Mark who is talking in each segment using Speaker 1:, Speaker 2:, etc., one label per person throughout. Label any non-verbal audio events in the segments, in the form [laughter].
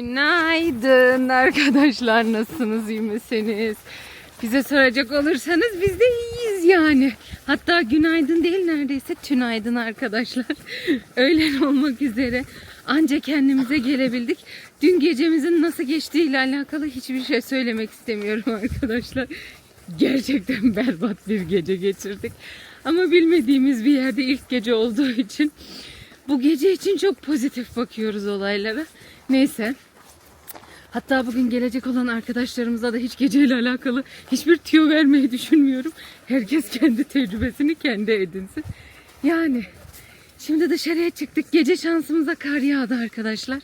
Speaker 1: Günaydın arkadaşlar nasılsınız iyi misiniz? Bize soracak olursanız biz de iyiyiz yani. Hatta günaydın değil neredeyse tünaydın arkadaşlar. [laughs] Öğlen olmak üzere anca kendimize gelebildik. Dün gecemizin nasıl geçtiği ile alakalı hiçbir şey söylemek istemiyorum arkadaşlar. Gerçekten berbat bir gece geçirdik. Ama bilmediğimiz bir yerde ilk gece olduğu için bu gece için çok pozitif bakıyoruz olaylara. Neyse. Hatta bugün gelecek olan arkadaşlarımıza da hiç geceyle alakalı hiçbir tüyo vermeyi düşünmüyorum. Herkes kendi tecrübesini kendi edinsin. Yani şimdi dışarıya çıktık. Gece şansımıza kar yağdı arkadaşlar.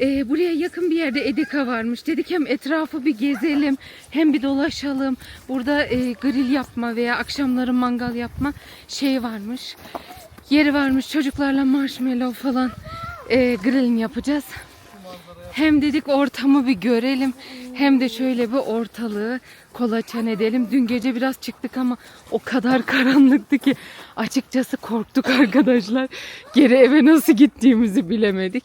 Speaker 1: Ee, buraya yakın bir yerde Edeka varmış. Dedik hem etrafı bir gezelim hem bir dolaşalım. Burada e, grill yapma veya akşamları mangal yapma şey varmış. Yeri varmış çocuklarla marshmallow falan e, grillini yapacağız. Hem dedik ortamı bir görelim hem de şöyle bir ortalığı kolaçan edelim. Dün gece biraz çıktık ama o kadar karanlıktı ki açıkçası korktuk [laughs] arkadaşlar. Geri eve nasıl gittiğimizi bilemedik.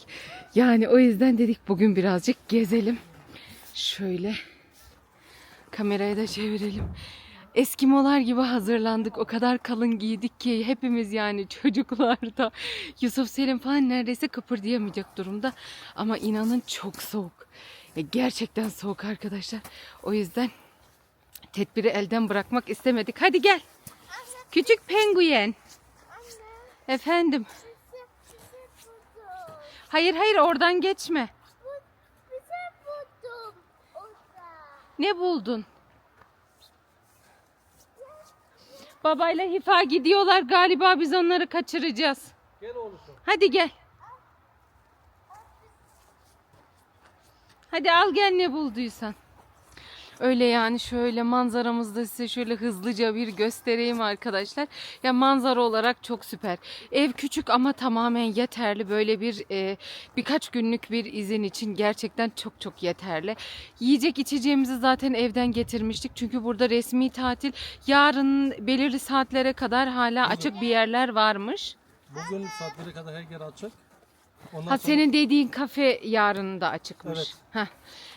Speaker 1: Yani o yüzden dedik bugün birazcık gezelim. Şöyle kamerayı da çevirelim. Eskimolar gibi hazırlandık. O kadar kalın giydik ki hepimiz yani [laughs] çocuklar da Yusuf Selim falan neredeyse kıpırdayamayacak durumda. Ama inanın çok soğuk. E, gerçekten soğuk arkadaşlar. O yüzden tedbiri elden bırakmak istemedik. Hadi gel. Küçük penguen. Efendim. Hayır hayır oradan geçme.
Speaker 2: Orada.
Speaker 1: Ne buldun? Babayla Hifa gidiyorlar galiba biz onları kaçıracağız.
Speaker 3: Gel oğlum.
Speaker 1: Hadi gel. Hadi al gel ne bulduysan. Öyle yani şöyle manzaramızda size şöyle hızlıca bir göstereyim arkadaşlar. Ya manzara olarak çok süper. Ev küçük ama tamamen yeterli. Böyle bir e, birkaç günlük bir izin için gerçekten çok çok yeterli. Yiyecek içeceğimizi zaten evden getirmiştik. Çünkü burada resmi tatil. Yarın belirli saatlere kadar hala açık bir yerler varmış.
Speaker 3: Bugün saatlere kadar her yer açık. Ondan
Speaker 1: Ha
Speaker 3: sonra
Speaker 1: senin dediğin kafe yarın da açıkmış.
Speaker 3: Evet.
Speaker 1: Heh.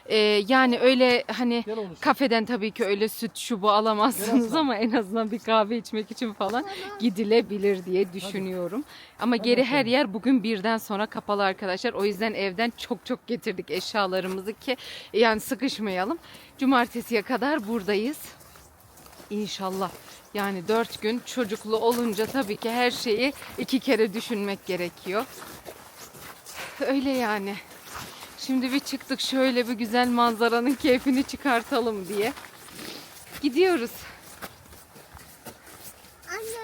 Speaker 1: Ee, yani öyle hani
Speaker 3: Gel oğlum.
Speaker 1: kafeden tabii ki öyle süt şu bu alamazsınız
Speaker 3: Gel
Speaker 1: ama en azından bir kahve içmek için falan gidilebilir diye düşünüyorum. Ama geri her yer bugün birden sonra kapalı arkadaşlar. O yüzden evden çok çok getirdik eşyalarımızı ki yani sıkışmayalım. Cumartesiye kadar buradayız. İnşallah. Yani dört gün çocuklu olunca tabii ki her şeyi iki kere düşünmek gerekiyor. Öyle yani. Şimdi bir çıktık şöyle bir güzel manzaranın keyfini çıkartalım diye. Gidiyoruz.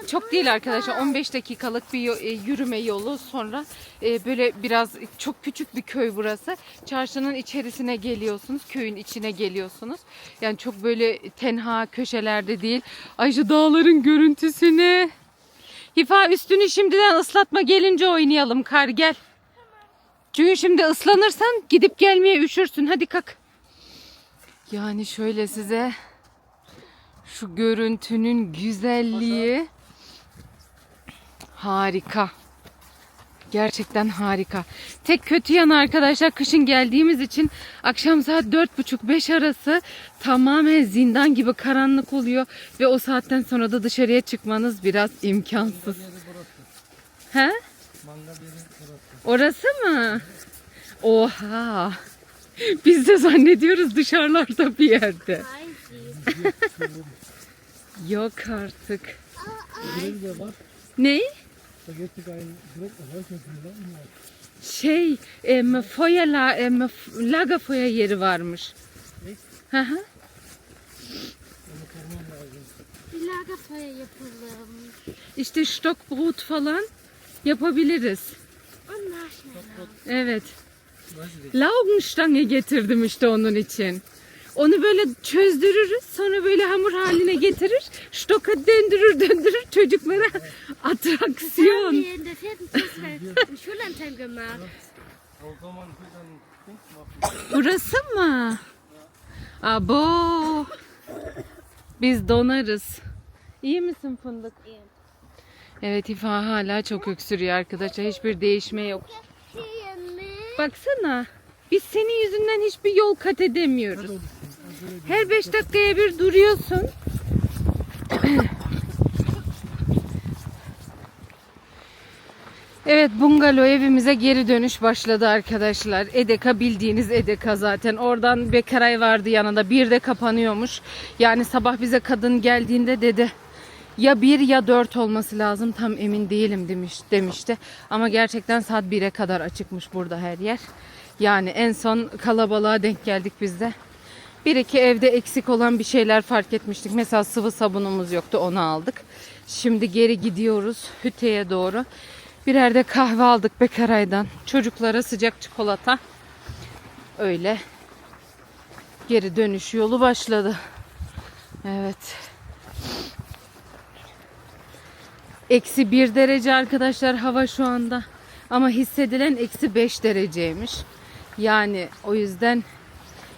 Speaker 1: Çok değil arkadaşlar 15 dakikalık bir e, yürüme yolu sonra e, böyle biraz çok küçük bir köy burası. Çarşının içerisine geliyorsunuz köyün içine geliyorsunuz. Yani çok böyle tenha köşelerde değil. Ay şu dağların görüntüsüne. Hifa üstünü şimdiden ıslatma gelince oynayalım kar gel. Çünkü şimdi ıslanırsan gidip gelmeye üşürsün hadi kalk. Yani şöyle size şu görüntünün güzelliği harika. Gerçekten harika. Tek kötü yanı arkadaşlar kışın geldiğimiz için akşam saat 4.30-5 arası tamamen zindan gibi karanlık oluyor ve o saatten sonra da dışarıya çıkmanız biraz imkansız. He? Orası mı? Oha. Biz de zannediyoruz dışarılarda bir yerde. [laughs] Yok artık. Ne? Şey, em, Feuer la, em, f- Lagerfeuer yeri varmış. Hı
Speaker 2: bir Lagerfeuer yapalım.
Speaker 1: İşte Stockbrot falan yapabiliriz. Evet. Laugenstange getirdim işte onun için. Onu böyle çözdürürüz. Sonra böyle hamur haline getirir. Stoka döndürür döndürür çocuklara [laughs] atraksiyon. Burası mı? Abo. Biz donarız. İyi misin fındık?
Speaker 2: İyiyim.
Speaker 1: Evet İfa hala çok öksürüyor arkadaşlar. Hiçbir değişme yok. Baksana. Biz senin yüzünden hiçbir yol kat edemiyoruz. Her beş dakikaya bir duruyorsun. Evet bungalow evimize geri dönüş başladı arkadaşlar. Edeka bildiğiniz Edeka zaten. Oradan Bekaray vardı yanında. Bir de kapanıyormuş. Yani sabah bize kadın geldiğinde dedi ya bir ya dört olması lazım tam emin değilim demiş demişti. Ama gerçekten saat 1'e kadar açıkmış burada her yer. Yani en son kalabalığa denk geldik biz de. Bir iki evde eksik olan bir şeyler fark etmiştik. Mesela sıvı sabunumuz yoktu onu aldık. Şimdi geri gidiyoruz Hüte'ye doğru. Birer de kahve aldık Bekaray'dan. Çocuklara sıcak çikolata. Öyle. Geri dönüş yolu başladı. Evet. Eksi bir derece arkadaşlar hava şu anda. Ama hissedilen eksi beş dereceymiş. Yani o yüzden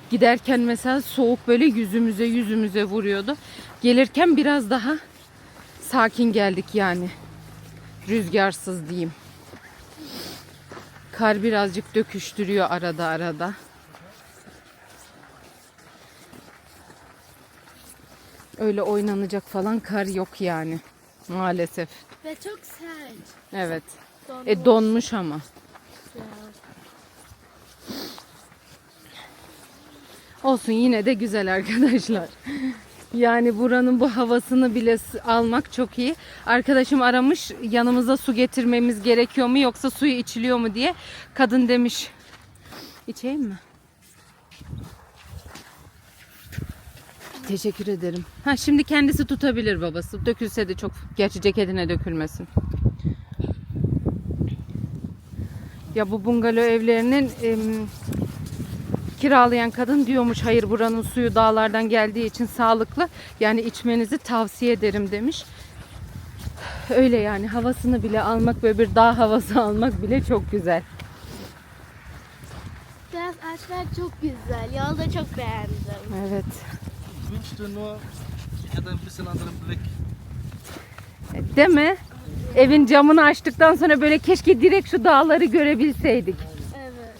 Speaker 1: giderken mesela soğuk böyle yüzümüze yüzümüze vuruyordu. Gelirken biraz daha sakin geldik yani. Rüzgarsız diyeyim. Kar birazcık döküştürüyor arada arada. Öyle oynanacak falan kar yok yani. Maalesef.
Speaker 2: Ve çok sert.
Speaker 1: Evet.
Speaker 2: Donmuş.
Speaker 1: E donmuş ama. Olsun yine de güzel arkadaşlar. Yani buranın bu havasını bile almak çok iyi. Arkadaşım aramış yanımıza su getirmemiz gerekiyor mu yoksa suyu içiliyor mu diye. Kadın demiş. İçeyim mi? Teşekkür ederim. Ha şimdi kendisi tutabilir babası. Dökülse de çok gerçi ceketine dökülmesin. Ya bu bungalow evlerinin em, kiralayan kadın diyormuş hayır buranın suyu dağlardan geldiği için sağlıklı. Yani içmenizi tavsiye ederim demiş. Öyle yani havasını bile almak böyle bir dağ havası [laughs] almak bile çok güzel.
Speaker 2: Biraz ağaçlar çok güzel. Yolu da çok beğendim.
Speaker 1: Evet.
Speaker 3: Wünschte nur, ich hätte ein bisschen anderen Blick.
Speaker 1: Değil mi? Evin camını açtıktan sonra böyle keşke direkt şu dağları görebilseydik.
Speaker 2: Evet.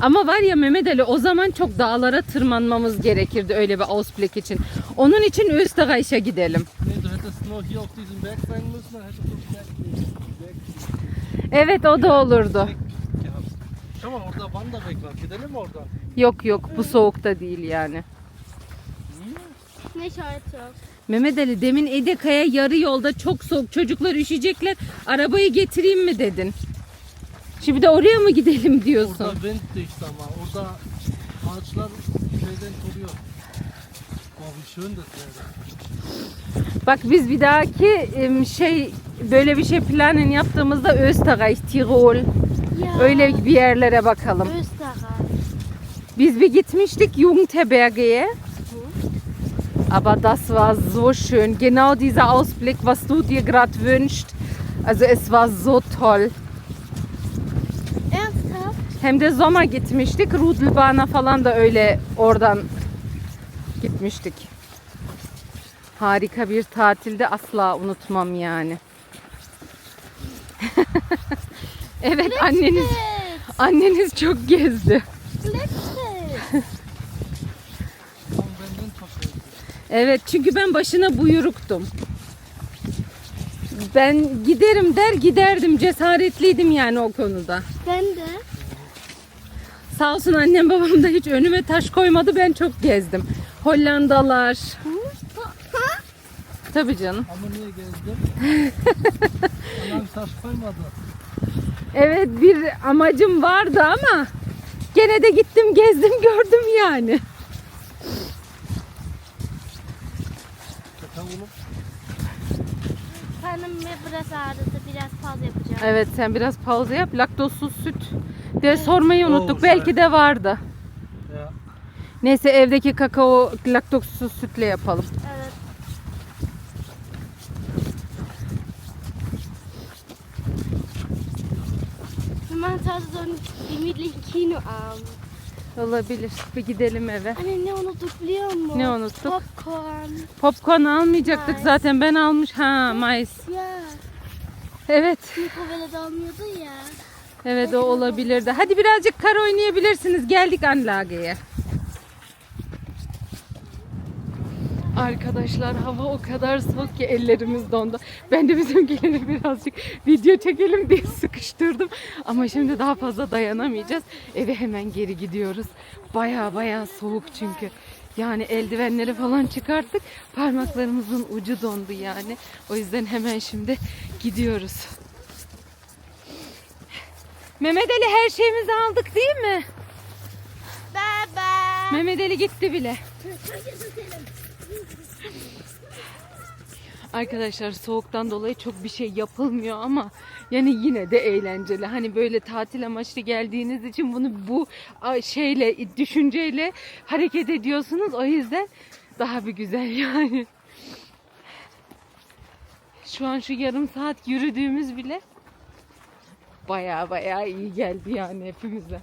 Speaker 1: Ama var ya Mehmet Ali o zaman çok dağlara tırmanmamız gerekirdi öyle bir Ausblick için. Onun için Österreich'e gidelim. Evet o da olurdu.
Speaker 3: mal, orada Wanderweg var. Gidelim mi oradan?
Speaker 1: Yok yok bu soğukta değil yani.
Speaker 2: Ne şart yok.
Speaker 1: Mehmet Ali demin Edeka'ya yarı yolda çok soğuk çocuklar üşüyecekler arabayı getireyim mi dedin. Şimdi de oraya mı gidelim diyorsun?
Speaker 3: Orada winddicht ama. Orada ağaçlar şeyden schön das wäre.
Speaker 1: Bak biz bir dahaki şey böyle bir şey planın yaptığımızda Österreich, Tirol öyle bir yerlere bakalım.
Speaker 2: Österreich.
Speaker 1: Biz bir gitmiştik Jugendherberge'ye. Aber das war so schön. Genau dieser Ausblick, was du dir gerade wünschst. Also es war so toll.
Speaker 2: Ernsthaft?
Speaker 1: Hem de Zoma gitmiştik. Rudelbahn'a falan da öyle oradan gitmiştik. Harika bir tatilde asla unutmam yani. [laughs] evet anneniz anneniz çok gezdi.
Speaker 2: Glittered.
Speaker 3: Tam benden çok sevdim.
Speaker 1: Evet çünkü ben başına buyruktum. Ben giderim der giderdim cesaretliydim yani o konuda.
Speaker 2: Ben de.
Speaker 1: Sağ olsun annem babam da hiç önüme taş koymadı ben çok gezdim. Hollandalar.
Speaker 2: Ha?
Speaker 1: Tabii canım.
Speaker 3: Ama niye gezdim? [laughs] Anam taş koymadı.
Speaker 1: Evet bir amacım vardı ama gene de gittim gezdim gördüm yani.
Speaker 3: Bakalım.
Speaker 2: Ve biraz ağrıdı. Biraz fazla yapacağım.
Speaker 1: Evet sen biraz pauza yap. Laktozsuz süt de sormayı unuttuk.
Speaker 3: Oo,
Speaker 1: Belki de vardı.
Speaker 3: Ya.
Speaker 1: Neyse evdeki kakao laktozsuz sütle yapalım.
Speaker 2: Evet. Hause so einen gemütlichen Kinoabend.
Speaker 1: Olabilir. Bir gidelim eve.
Speaker 2: Anne ne unuttuk biliyor musun?
Speaker 1: Ne unuttuk?
Speaker 2: Popcorn.
Speaker 1: Popcorn almayacaktık
Speaker 2: Mais.
Speaker 1: zaten. Ben almış. Ha, mais.
Speaker 2: Ya.
Speaker 1: Evet.
Speaker 2: Mikrovelede almıyordu ya.
Speaker 1: Evet o olabilirdi. Hadi birazcık kar oynayabilirsiniz. Geldik Anlage'ye. Arkadaşlar hava o kadar soğuk ki ellerimiz dondu. Ben de bizimkileri birazcık video çekelim diye sıkıştırdım. Ama şimdi daha fazla dayanamayacağız. Eve hemen geri gidiyoruz. Baya baya soğuk çünkü. Yani eldivenleri falan çıkarttık. Parmaklarımızın ucu dondu yani. O yüzden hemen şimdi gidiyoruz. Mehmet Ali her şeyimizi aldık değil mi?
Speaker 2: Baba.
Speaker 1: Mehmet Ali gitti bile. Arkadaşlar soğuktan dolayı çok bir şey yapılmıyor ama yani yine de eğlenceli. Hani böyle tatil amaçlı geldiğiniz için bunu bu şeyle düşünceyle hareket ediyorsunuz. O yüzden daha bir güzel [laughs] yani. Şu an şu yarım saat yürüdüğümüz bile baya baya iyi geldi yani hepimize.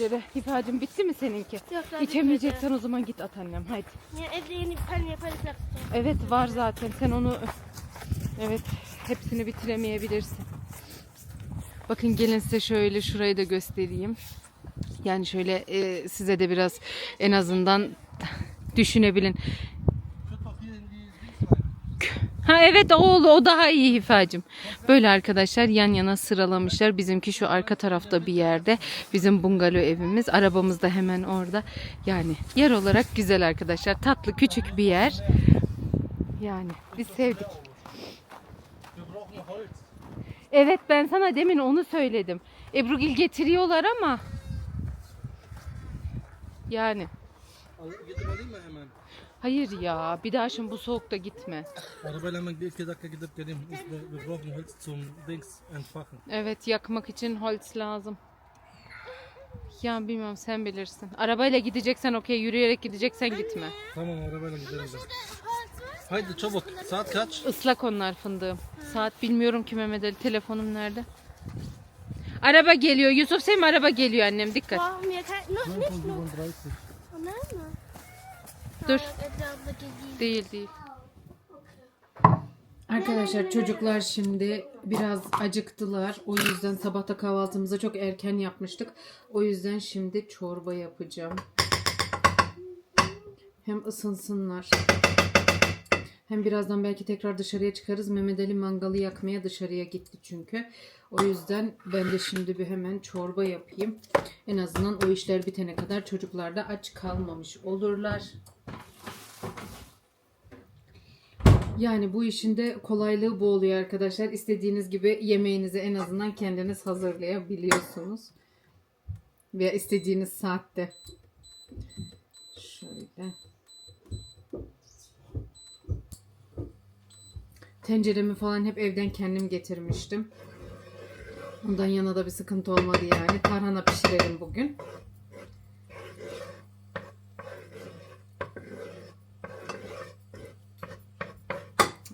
Speaker 1: Evet çöpleri. Hifacım bitti mi seninki?
Speaker 2: Yok, daha
Speaker 1: İçemeyeceksen o zaman git at annem haydi.
Speaker 2: Ya evde yeni bir tane yaparız yapacağım.
Speaker 1: Evet var zaten sen onu evet hepsini bitiremeyebilirsin. Bakın gelin size şöyle şurayı da göstereyim. Yani şöyle e, size de biraz en azından [laughs] düşünebilin. Ha evet oğlu o daha iyi hifacım. Böyle arkadaşlar yan yana sıralamışlar. Bizimki şu arka tarafta bir yerde. Bizim bungalov evimiz. Arabamız da hemen orada. Yani yer olarak güzel arkadaşlar. Tatlı küçük bir yer. Yani biz sevdik. Evet ben sana demin onu söyledim. Ebrugil getiriyorlar ama yani
Speaker 3: geht überlegen wir hemen.
Speaker 1: Hayır ya bir daha şimdi bu soğukta gitme.
Speaker 3: Arabayla hemen bir iki dakika gidip geleyim. Wir, brauchen Holz zum Dings entfachen.
Speaker 1: Evet yakmak için holz lazım. Ya bilmem sen bilirsin. Arabayla gideceksen okey yürüyerek gideceksen gitme.
Speaker 3: Tamam arabayla gidelim. biz. Haydi çabuk. Saat kaç?
Speaker 1: Islak onlar fındığım. Saat bilmiyorum ki Mehmet Ali telefonum nerede? Araba geliyor. Yusuf Selim araba geliyor annem dikkat.
Speaker 2: Brauchen wir kein... Nur, nicht nur...
Speaker 3: 35.
Speaker 2: Onlar mı?
Speaker 1: Dur.
Speaker 2: Değil
Speaker 1: değil. Arkadaşlar çocuklar şimdi biraz acıktılar. O yüzden sabahta kahvaltımızı çok erken yapmıştık. O yüzden şimdi çorba yapacağım. Hem ısınsınlar. Hem birazdan belki tekrar dışarıya çıkarız. Mehmet Ali mangalı yakmaya dışarıya gitti çünkü. O yüzden ben de şimdi bir hemen çorba yapayım. En azından o işler bitene kadar çocuklar da aç kalmamış olurlar. Yani bu işin de kolaylığı bu oluyor arkadaşlar. İstediğiniz gibi yemeğinizi en azından kendiniz hazırlayabiliyorsunuz. Veya istediğiniz saatte. Şöyle. Tenceremi falan hep evden kendim getirmiştim. Ondan yana da bir sıkıntı olmadı yani. Tarhana pişirelim bugün.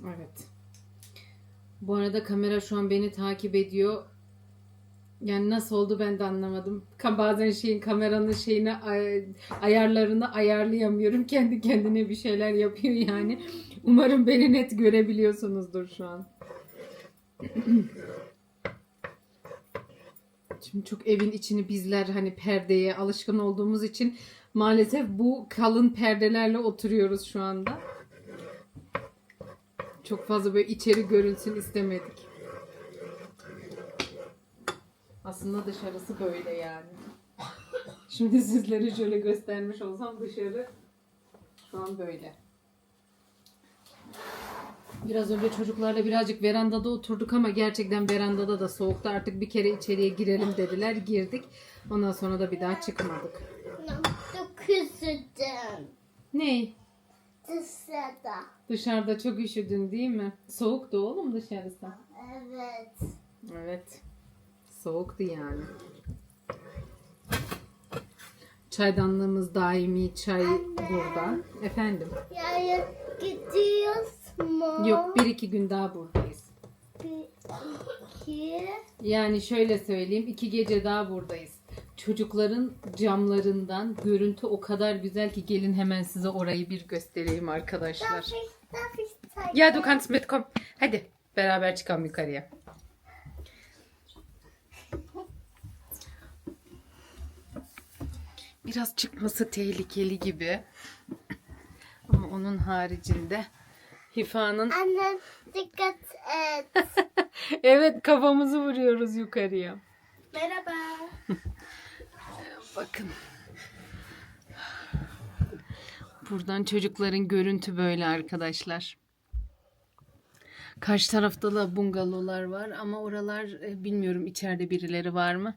Speaker 1: Evet. Bu arada kamera şu an beni takip ediyor. Yani nasıl oldu ben de anlamadım. Bazen şeyin kameranın şeyini ay- ayarlarını ayarlayamıyorum. [laughs] Kendi kendine bir şeyler yapıyor yani. Umarım beni net görebiliyorsunuzdur şu an. [clears throat] Şimdi çok evin içini bizler hani perdeye alışkın olduğumuz için maalesef bu kalın perdelerle oturuyoruz şu anda. Çok fazla böyle içeri görünsün istemedik. Aslında dışarısı böyle yani. [laughs] Şimdi sizlere şöyle göstermiş olsam dışarı şu an böyle. Biraz önce çocuklarla birazcık verandada oturduk ama gerçekten verandada da soğukta artık bir kere içeriye girelim dediler. Girdik. Ondan sonra da bir daha çıkmadık.
Speaker 2: Çok üşüdüm.
Speaker 1: Ne?
Speaker 2: Dışarıda.
Speaker 1: Dışarıda çok üşüdün değil mi? Soğuktu oğlum dışarısı.
Speaker 2: Evet.
Speaker 1: Evet. Soğuktu yani. Çaydanlığımız daimi çay burada. Efendim.
Speaker 2: Yani gidiyoruz mu?
Speaker 1: Yok bir iki gün daha buradayız.
Speaker 2: Bir, iki,
Speaker 1: Yani şöyle söyleyeyim iki gece daha buradayız. Çocukların camlarından görüntü o kadar güzel ki gelin hemen size orayı bir göstereyim arkadaşlar.
Speaker 2: Darf ich, zeigen?
Speaker 1: Ya du kannst mitkommen. Hadi beraber çıkalım yukarıya. Biraz çıkması tehlikeli gibi. Ama onun haricinde Hifa'nın
Speaker 2: Anne, dikkat et. [laughs]
Speaker 1: evet kafamızı vuruyoruz yukarıya.
Speaker 2: Merhaba. [laughs]
Speaker 1: Bakın. Buradan çocukların görüntü böyle arkadaşlar. Karşı tarafta da bungalovlar var ama oralar e, bilmiyorum içeride birileri var mı.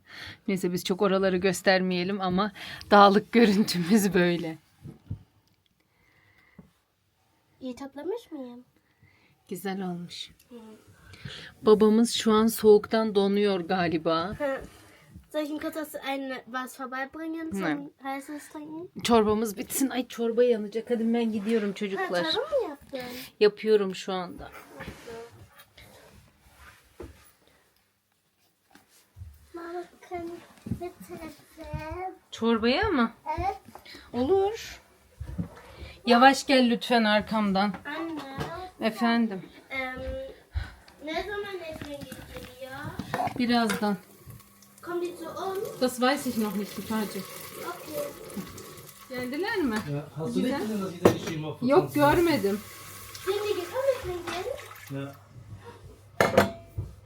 Speaker 1: Neyse biz çok oraları göstermeyelim ama dağlık [laughs] görüntümüz böyle.
Speaker 2: İyi toplamış mıyım?
Speaker 1: Güzel olmuş. Babamız şu an soğuktan donuyor galiba.
Speaker 2: Soll ich ihm kurz was, ein, was vorbeibringen zum
Speaker 1: Nein.
Speaker 2: heißes Trinken?
Speaker 1: Çorbamız bitsin. Ay çorba yanacak. Hadi ben gidiyorum
Speaker 2: Ha,
Speaker 1: çocuklar.
Speaker 2: çorba mı yaptın?
Speaker 1: Yapıyorum şu anda.
Speaker 2: Mama, kann ich bitte erzählen?
Speaker 1: Çorbaya mı?
Speaker 2: Evet.
Speaker 1: Olur. Yavaş gel lütfen arkamdan.
Speaker 2: Anne,
Speaker 1: Efendim.
Speaker 2: ähm, ne zaman Efrin geliyor?
Speaker 1: Birazdan.
Speaker 2: Kommt die zu uns?
Speaker 1: Das weiß ich noch nicht Hifacı.
Speaker 2: Okay.
Speaker 1: Geldiler mi?
Speaker 3: Ja, hast du nicht gesehen, dass ich da geschrieben habe? vor
Speaker 1: Yok
Speaker 3: 20 Minuten?
Speaker 1: görmedim.
Speaker 2: Sind die gekommen, Efrin?
Speaker 3: Ja.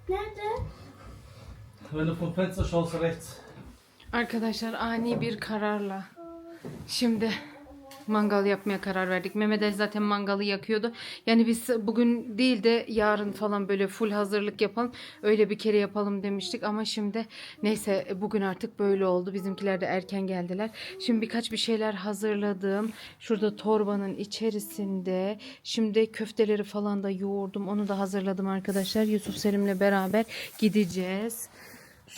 Speaker 2: Nerede?
Speaker 3: Wenn du vom Fenster schaust, rechts.
Speaker 1: Arkadaşlar ani bir kararla şimdi mangal yapmaya karar verdik. Mehmet Ali zaten mangalı yakıyordu. Yani biz bugün değil de yarın falan böyle full hazırlık yapalım. Öyle bir kere yapalım demiştik ama şimdi neyse bugün artık böyle oldu. Bizimkiler de erken geldiler. Şimdi birkaç bir şeyler hazırladım. Şurada torbanın içerisinde. Şimdi köfteleri falan da yoğurdum. Onu da hazırladım arkadaşlar. Yusuf Selim'le beraber gideceğiz.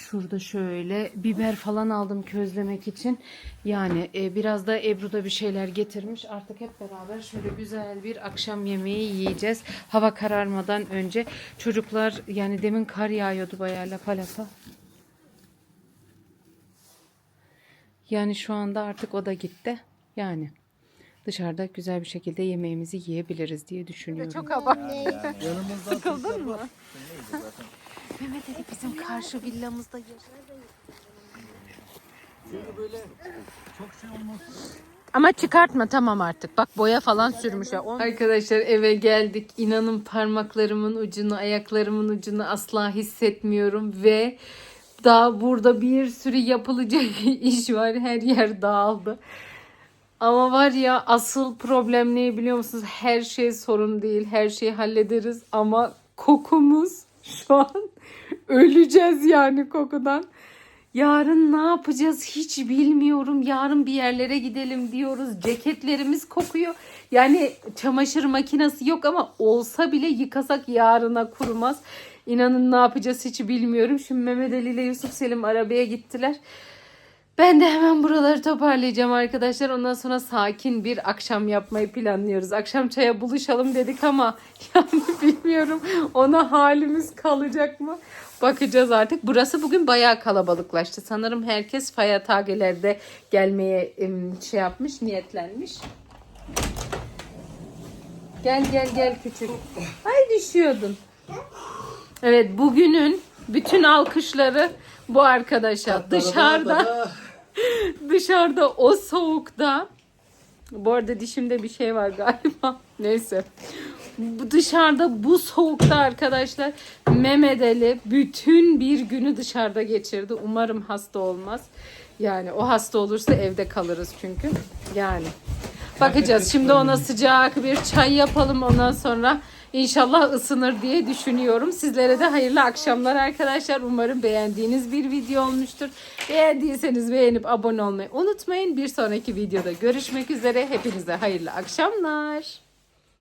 Speaker 1: Şurada şöyle biber falan aldım közlemek için. Yani e, biraz da Ebru da bir şeyler getirmiş. Artık hep beraber şöyle güzel bir akşam yemeği yiyeceğiz. Hava kararmadan önce. Çocuklar yani demin kar yağıyordu bayağı lapa lapa. Yani şu anda artık o da gitti. Yani dışarıda güzel bir şekilde yemeğimizi yiyebiliriz diye düşünüyorum. Çok [laughs] Sıkıldın mı? Mehmet Ali bizim karşı villamızda yaşıyor. Ama çıkartma tamam artık. Bak boya falan sürmüş ya. Arkadaşlar eve geldik. İnanın parmaklarımın ucunu, ayaklarımın ucunu asla hissetmiyorum ve daha burada bir sürü yapılacak [laughs] iş var. Her yer dağıldı. Ama var ya asıl problem ne biliyor musunuz? Her şey sorun değil. Her şeyi hallederiz ama kokumuz şu an öleceğiz yani kokudan. Yarın ne yapacağız hiç bilmiyorum. Yarın bir yerlere gidelim diyoruz. Ceketlerimiz kokuyor. Yani çamaşır makinesi yok ama olsa bile yıkasak yarına kurumaz. İnanın ne yapacağız hiç bilmiyorum. Şimdi Mehmet Ali ile Yusuf Selim arabaya gittiler. Ben de hemen buraları toparlayacağım arkadaşlar. Ondan sonra sakin bir akşam yapmayı planlıyoruz. Akşam çaya buluşalım dedik ama [laughs] yani bilmiyorum ona halimiz kalacak mı? Bakacağız artık. Burası bugün bayağı kalabalıklaştı. Sanırım herkes Fayatage'lerde gelmeye em, şey yapmış, niyetlenmiş. Gel gel gel küçük. Ay düşüyordun. Evet bugünün bütün alkışları bu arkadaşa. Dışarıda [laughs] dışarıda o soğukta bu arada dişimde bir şey var galiba. [laughs] Neyse. Bu dışarıda bu soğukta arkadaşlar Mehmet bütün bir günü dışarıda geçirdi. Umarım hasta olmaz. Yani o hasta olursa evde kalırız çünkü. Yani bakacağız. Şimdi ona sıcak bir çay yapalım ondan sonra İnşallah ısınır diye düşünüyorum. Sizlere de hayırlı akşamlar arkadaşlar. Umarım beğendiğiniz bir video olmuştur. Beğendiyseniz beğenip abone olmayı unutmayın. Bir sonraki videoda görüşmek üzere. Hepinize hayırlı akşamlar.